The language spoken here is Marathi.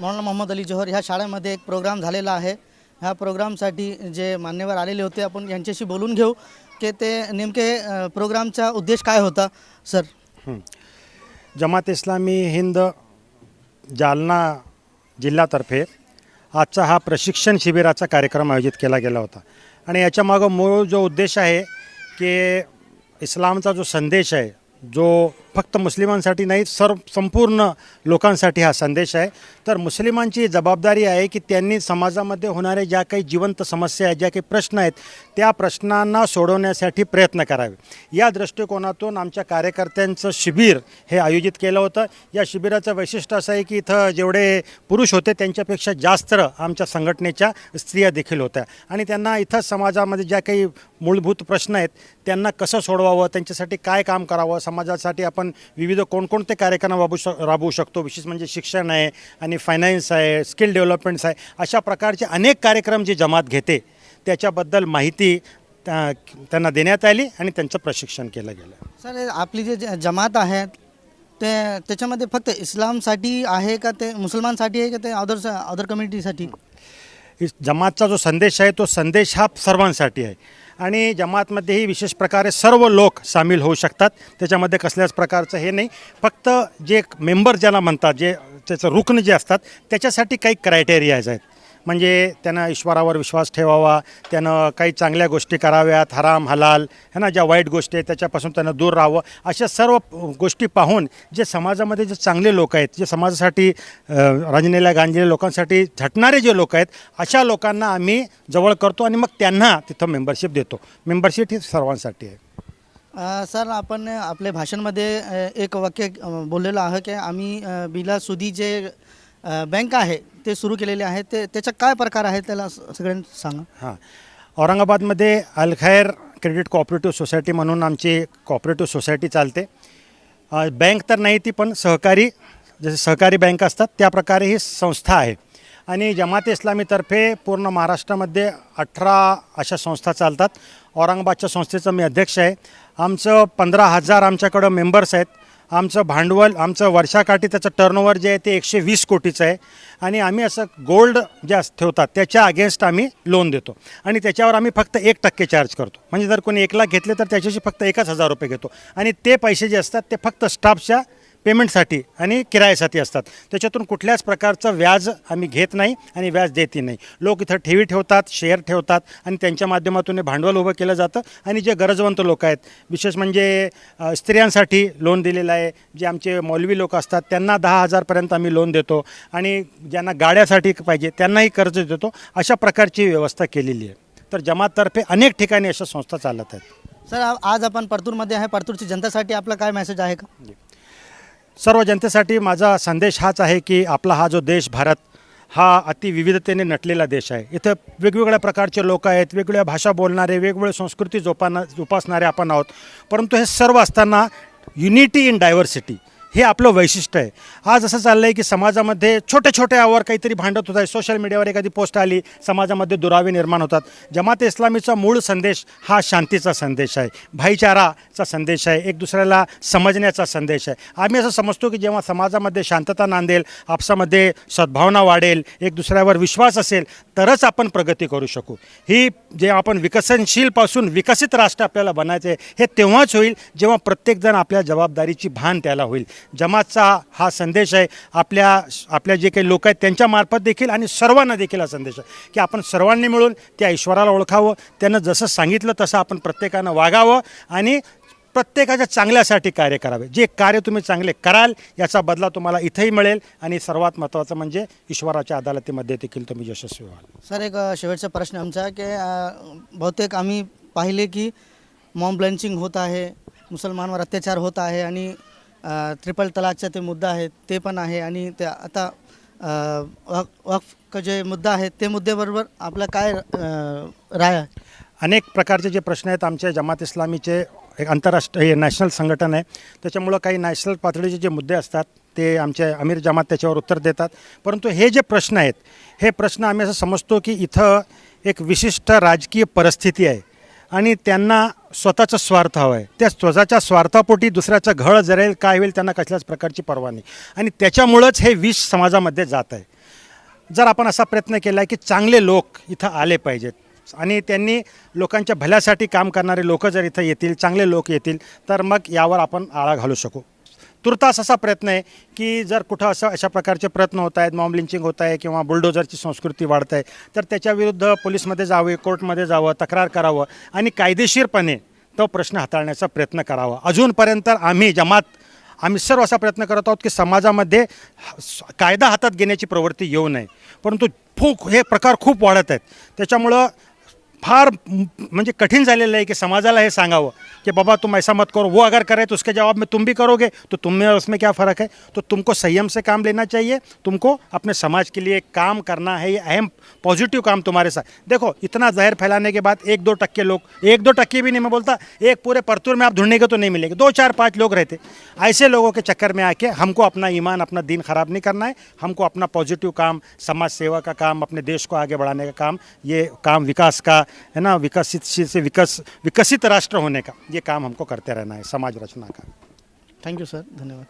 मौलाना मोहम्मद अली जोहर ह्या शाळेमध्ये एक प्रोग्राम झालेला आहे. ह्या प्रोग्रामसाठी जे मान्यवर आलेले होते आपण यांच्याशी बोलून घेऊ की ते नेमके प्रोग्रामचा उद्देश काय होता सर? जमात इस्लामी हिंद जालना जिल्ह्यातर्फे आजचा हा प्रशिक्षण शिबिराचा कार्यक्रम आयोजित केला गेला होता. आणि याच्यामागं मूळ जो उद्देश आहे की इस्लामचा जो संदेश आहे जो फक्त मुस्लिमांसाठी नाही सर्व संपूर्ण लोकांसाठी हा संदेश आहे. तर मुस्लिमांची जबाबदारी आहे की त्यांनी समाजामध्ये होणाऱ्या ज्या काही जिवंत समस्या आहेत ज्या काही प्रश्न आहेत त्या प्रश्नांना सोडवण्यासाठी प्रयत्न करावे. या दृष्टिकोनातून आमच्या कार्यकर्त्यांचं शिबिर हे आयोजित केलं होतं. या शिबिराचं वैशिष्ट्य असं आहे की इथं जेवढे पुरुष होते त्यांच्यापेक्षा जास्त आमच्या संघटनेच्या स्त्रिया देखील होत्या. आणि त्यांना इथं समाजामध्ये ज्या काही मूलभूत प्रश्न आहेत त्यांना कसं सोडवावं त्यांच्यासाठी काय काम करावं समाजासाठी आपण विविध कोणकोणते कार्यक्रम राबवू श राबवू शकतो. विशेष म्हणजे शिक्षण आहे आणि फायनान्स आहे स्किल डेव्हलपमेंट्स आहे अशा प्रकारचे अनेक कार्यक्रम जे जमात घेते त्याच्याबद्दल माहिती त्या- त्यांना देण्यात आली आणि त्यांचं प्रशिक्षण केलं गेलं. सर आपली जे ज- जमात आहे ते त्याच्यामध्ये फक्त इस्लामसाठी आहे का ते मुसलमानसाठी आहे का ते अदर अदर कम्युनिटीसाठी इस- जमातचा जो संदेश आहे तो संदेश हा सर्वांसाठी आहे. आणि जमातमध्येही विशेष प्रकारे सर्व लोक सामील होऊ शकतात. त्याच्यामध्ये कसल्याच प्रकारचं हे नाही. फक्त जे मेंबर ज्याला म्हणतात जे त्याचं रुग्ण जे असतात त्याच्यासाठी काही क्रायटेरियाज आहेत. म्हणजे त्यानं ईश्वरावर विश्वास ठेवावा त्यानं काही चांगल्या गोष्टी कराव्यात हराम हलाल है ना ज्या वाईट गोष्टी आहेत त्याच्यापासून त्यांना दूर राहावं. अशा सर्व गोष्टी पाहून जे समाजामध्ये जे चांगले लोक आहेत जे समाजासाठी अ, गांजलेल्या लोकांसाठी झटणारे जे लोक आहेत अशा लोकांना आम्ही जवळ करतो आणि मग त्यांना तिथं मेंबरशिप देतो. मेंबरशिप ही सर्वांसाठी आहे. सर आपण आपल्या भाषणमध्ये एक वाक्य बोललेलं आहे की आम्ही बिला सुधी जे बँक आहे ते सुरू केलेले आहे ते त्याचा काय प्रकार आहे त्याला स- सगळ्यांना सांगा. हां. औरंगाबादमध्ये अलखैर क्रेडिट कॉपरेटिव्ह सोसायटी म्हणून आमची कॉपरेटिव्ह सोसायटी चालते. बँक तर नाही ती पण सहकारी जसे सहकारी बँक असतात त्या प्रकारे ही संस्था आहे. आणि जमात इस्लामीतर्फे पूर्ण महाराष्ट्रामध्ये अठरा अशा संस्था चालतात. औरंगाबादच्या संस्थेचं मी अध्यक्ष आहे. आमचं पंधरा हजार आमच्याकडं मेंबर्स आहेत. आमचं भांडवल आमचं वर्षाकाठी त्याचं टर्नओव्हर जे आहे ते एकशे वीस कोटीचं आहे. आणि आम्ही असं गोल्ड जे ठेवतात त्याच्या अगेन्स्ट आम्ही लोन देतो. आणि त्याच्यावर आम्ही फक्त एक टक्के चार्ज करतो. म्हणजे जर कोणी एक लाख घेतले तर त्याच्याशी फक्त एकच हजार रुपये घेतो. आणि ते पैसे जे असतात ते फक्त स्टाफच्या पेमेंटसाठी आणि किरायासाठी असतात. त्याच्यातून कुठल्याच प्रकारचं व्याज आम्ही घेत नाही आणि व्याज देतही नाही. लोक इथं ठेवी ठेवतात शेअर ठेवतात आणि त्यांच्या माध्यमातून भांडवल उभं केलं जातं आणि जे गरजवंत लोक आहेत विशेष म्हणजे स्त्रियांसाठी लोन दिलेलं आहे जे आमचे मौलवी लोक असतात त्यांना दहा हजारपर्यंत आम्ही लोन देतो आणि ज्यांना गाड्यासाठी पाहिजे त्यांनाही कर्ज देतो अशा प्रकारची व्यवस्था केलेली आहे. तर जमाततर्फे अनेक ठिकाणी अशा संस्था चालत आहेत. सर आज आपण परतूरमध्ये आहे. परतूरची जनतेसाठी आपला काय मेसेज आहे का? सर्व जनतेसाठी माझा संदेश हाच आहे की आपला हा जो देश भारत हा अतिविविधतेने नटलेला देश आहे. इथं वेगवेगळ्या प्रकारचे लोक आहेत वेगवेगळ्या भाषा बोलणारे वेगवेगळ्या संस्कृती जोपाना जोपासणारे आपण आहोत. परंतु हे सर्व असताना युनिटी इन डायव्हर्सिटी हे आपलं वैशिष्ट्य आहे. आज असं चाललं आहे की समाजामध्ये छोट्या छोट्यावर काहीतरी भांडत होत आहे सोशल मीडियावर एखादी पोस्ट आली समाजामध्ये दुरावे निर्माण होतात. जमात इस्लामीचा मूळ संदेश हा शांतीचा संदेश आहे. भाईचाराचा संदेश आहे. एक दुसऱ्याला समजण्याचा संदेश आहे. आम्ही असं समजतो की जेव्हा समाजामध्ये शांतता नांदेल आपसामध्ये सद्भावना वाढेल एक दुसऱ्यावर विश्वास असेल तरच आपण प्रगती करू शकू. ही जे आपण विकसनशीलपासून विकसित राष्ट्र आपल्याला बनायचं आहे हे तेव्हाच होईल जेव्हा प्रत्येकजण आपल्या जबाबदारीची भान त्याला होईल. जमातचा हा संदेश आहे. आपल्या आपल्या जे काही लोक आहेत त्यांच्यामार्फत देखील आणि सर्वांना देखील हा संदेश आहे की आपण सर्वांनी मिळून त्या ईश्वराला ओळखावं त्यानं जसं सांगितलं तसं आपण प्रत्येकानं वागावं आणि प्रत्येकाच्या चांगल्यासाठी कार्य करावे. जे कार्य तुम्ही चांगले कराल याचा बदला तुम्हाला इथंही मिळेल आणि सर्वात महत्त्वाचं म्हणजे ईश्वराच्या अदालतीमध्ये देखील तुम्ही यशस्वी व्हाल. सर एक शेवटचा प्रश्न आमचा की बहुतेक आम्ही पाहिले की मॉम ब्लँचिंग होत आहे मुसलमानवर अत्याचार होत आहे आणि ट्रिपल तलाकचा ते मुद्दा आहे ते पण आहे आणि ते आता वक्फ जे मुद्दा आहे ते मुद्द्याबरोबर आपलं काय राय? आहे? अनेक प्रकारचे जे प्रश्न आहेत आमच्या जमात इस्लामीचे एक आंतरराष्ट्रीय नॅशनल संघटन आहे. त्याच्यामुळं काही नॅशनल पातळीचे जे मुद्दे असतात ते आमचे अमीर जमात त्याच्यावर उत्तर देतात. परंतु हे जे प्रश्न आहेत हे प्रश्न आम्ही असं समजतो की इथं एक विशिष्ट राजकीय परिस्थिती आहे. आणि त्यांना स्वतःचा स्वार्थ हवा आहे त्या स्वतःच्या स्वार्थापोटी दुसऱ्याचं घळ जरेल काय होईल त्यांना कसल्याच प्रकारची पर्वा नाही. आणि त्याच्यामुळंच हे विष समाजामध्ये जात आहे. जर आपण असा प्रयत्न केला आहे की चांगले लोक इथं आले पाहिजेत आणि त्यांनी लोकांच्या भल्यासाठी काम करणारे लोक जर इथं येतील चांगले लोक येतील तर मग यावर आपण आळा घालू शकू. तुर्तास असा प्रयत्न आहे की जर कुठं असं अशा प्रकारचे प्रयत्न होत आहेत मॉम लिंचिंग होत आहे किंवा बुलडोजरची संस्कृती वाढत आहे तर त्याच्याविरुद्ध पोलीसमध्ये जावे कोर्टमध्ये जावं तक्रार करावं आणि कायदेशीरपणे तो प्रश्न हाताळण्याचा प्रयत्न करावा. अजूनपर्यंत आम्ही जमात आम्ही सर्व असा प्रयत्न करत आहोत की समाजामध्ये स- कायदा हातात घेण्याची प्रवृत्ती येऊ नये. परंतु फूक हे प्रकार खूप वाढत आहेत. त्याच्यामुळं फार म- झालेलं आहे की समाजाला हे सांगावं कि बाबा, तुम ऐसा मत करो. वो अगर करे तो उसके जवाब में तुम भी करोगे तो तुम में और उसमें क्या फ़र्क है? तो तुमको संयम से काम लेना चाहिए, तुमको अपने समाज के लिए काम करना है, ये अहम पॉजिटिव काम तुम्हारे साथ। देखो, इतना जहर फैलाने के बाद एक दो टक्के लोग, एक दो टक्के भी नहीं, मैं बोलता, एक पूरे परतूर में आप ढूँढने के तो नहीं मिलेंगे। दो, चार, पाँच लोग रहते। ऐसे लोगों के चक्कर में आके हमको अपना ईमान, अपना दिन खराब नहीं करना है, हमको अपना पॉजिटिव काम, समाज सेवा का काम, अपने देश को आगे बढ़ाने का काम, ये काम विकास का है ना विकसित से विकस विकसित राष्ट्र होने का ये काम हमको करते रहना है समाज रचना का। थैंक यू सर धन्यवाद।